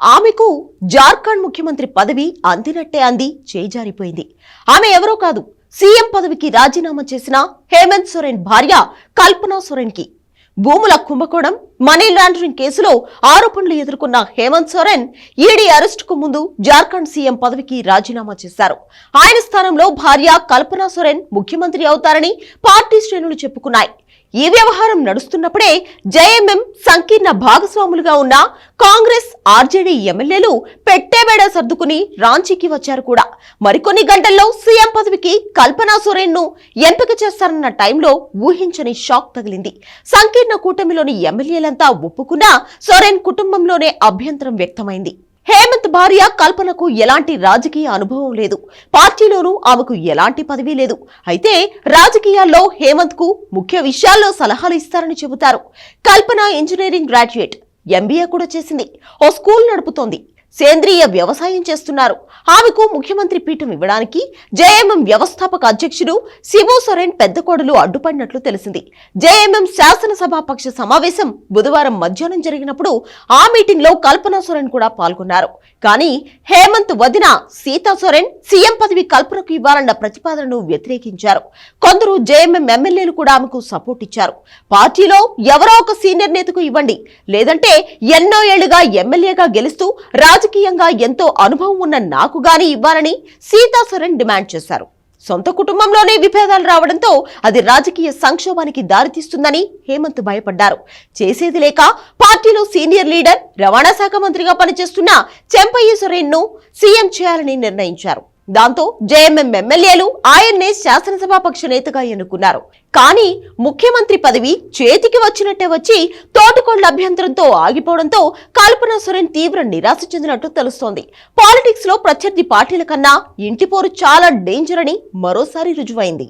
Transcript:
ఆమెకు జార్ఖండ్ ముఖ్యమంత్రి పదవి అందినట్టే అంది. చేజారిపోయింది ఆమె ఎవరో కాదు సీఎం పదవికి రాజీనామా చేసిన హేమంత్ సోరెన్ భార్య కల్పనా సోరెన్కి భూముల కుంభకోణం మనీ లాండరింగ్ కేసులో ఆరోపణలు ఎదుర్కొన్న హేమంత్ సోరెన్ ఈడీ అరెస్టుకు ముందు జార్ఖండ్ సీఎం పదవికి రాజీనామా చేశారు. ఆయన స్థానంలో భార్య కల్పనా సోరెన్ ముఖ్యమంత్రి అవుతారని పార్టీ శ్రేణులు చెప్పుకున్నాయి. ఈ వ్యవహారం నడుస్తున్నప్పుడే జేఎంఎం సంకీర్ణ భాగస్వాములుగా ఉన్న కాంగ్రెస్ ఆర్జేడీ ఎమ్మెల్యేలు పెట్టేబేడ సర్దుకుని రాంచీకి వచ్చారు కూడా. మరికొన్ని గంటల్లో సీఎం పదవికి కల్పనా సోరెన్ను ఎంపిక చేస్తారన్న టైంలో ఊహించని షాక్ తగిలింది. సంకీర్ణ కూటమిలోని ఎమ్మెల్యేలంతా ఒప్పుకున్నా సొరేన్ కుటుంబంలోనే అభ్యంతరం వ్యక్తమైంది. హేమంత్ భార్య కల్పనకు ఎలాంటి రాజకీయ అనుభవం లేదు. పార్టీలోనూ ఆమెకు ఎలాంటి పదవి లేదు. అయితే రాజకీయాల్లో హేమంత్కు ముఖ్య విషయాల్లో సలహాలు ఇస్తారని చెబుతారు. కల్పన ఇంజనీరింగ్ గ్రాడ్యుయేట్ ఎంబీఏ కూడా చేసింది. ఓ స్కూల్ నడుపుతోంది. సేంద్రియ వ్యవసాయం చేస్తున్నారు. ఆమెకు ముఖ్యమంత్రి పీఠం ఇవ్వడానికి జేఎంఎం వ్యవస్థాపక అధ్యక్షుడు శిబు సొరెన్ పెద్ద కోడలు అడ్డుపడినట్లు తెలిసింది. జేఎంఎం శాసనసభాపక్ష సమావేశం బుధవారం మధ్యాహ్నం జరిగినప్పుడు ఆ మీటింగ్లో కల్పనా సొరెన్ కూడా పాల్గొన్నారు. కానీ హేమంత్ వదిన సీతా సొరెన్ సీఎం పదవి కల్పనకు ఇవ్వాలన్న ప్రతిపాదనను వ్యతిరేకించారు. కొందరు జేఎంఎం ఎమ్మెల్యేలు కూడా ఆమెకు సపోర్ట్ ఇచ్చారు. పార్టీలో ఎవరో ఒక సీనియర్ నేతకు ఇవ్వండి. లేదంటే ఎన్నో ఏళ్ళుగా ఎమ్మెల్యేగా గెలుస్తూ రాజకీయంగా ఎంతో అనుభవం ఉన్న నాకు గాని ఇవ్వాలని సీతాసరణ్ డిమాండ్ చేశారు. సొంత కుటుంబంలోనే విభేదాలు రావడంతో అది రాజకీయ సంక్షోభానికి దారితీస్తుందని హేమంత్ భయపడ్డారు. చేసేది లేక పార్టీలో సీనియర్ లీడర్ రవాణా శాఖ మంత్రిగా పనిచేస్తున్న చెంపయ్య సొరేన్ను సీఎం చేయాలని నిర్ణయించారు. దాంతో జేఎంఎం ఎమ్మెల్యేలు ఆయన్నే శాసనసభాపక్ష నేతగా ఎన్నుకున్నారు. కానీ ముఖ్యమంత్రి పదవి చేతికి వచ్చినట్టే వచ్చి తోటకోళ్ళ అభ్యంతరంతో ఆగిపోవడంతో కల్పనా సురేన్ తీవ్ర నిరాశ చెందినట్టు తెలుస్తోంది. పాలిటిక్స్లో ప్రత్యర్థి పార్టీల కన్నా ఇంటి పోరు చాలా డేంజర్ అని మరోసారి రుజువైంది.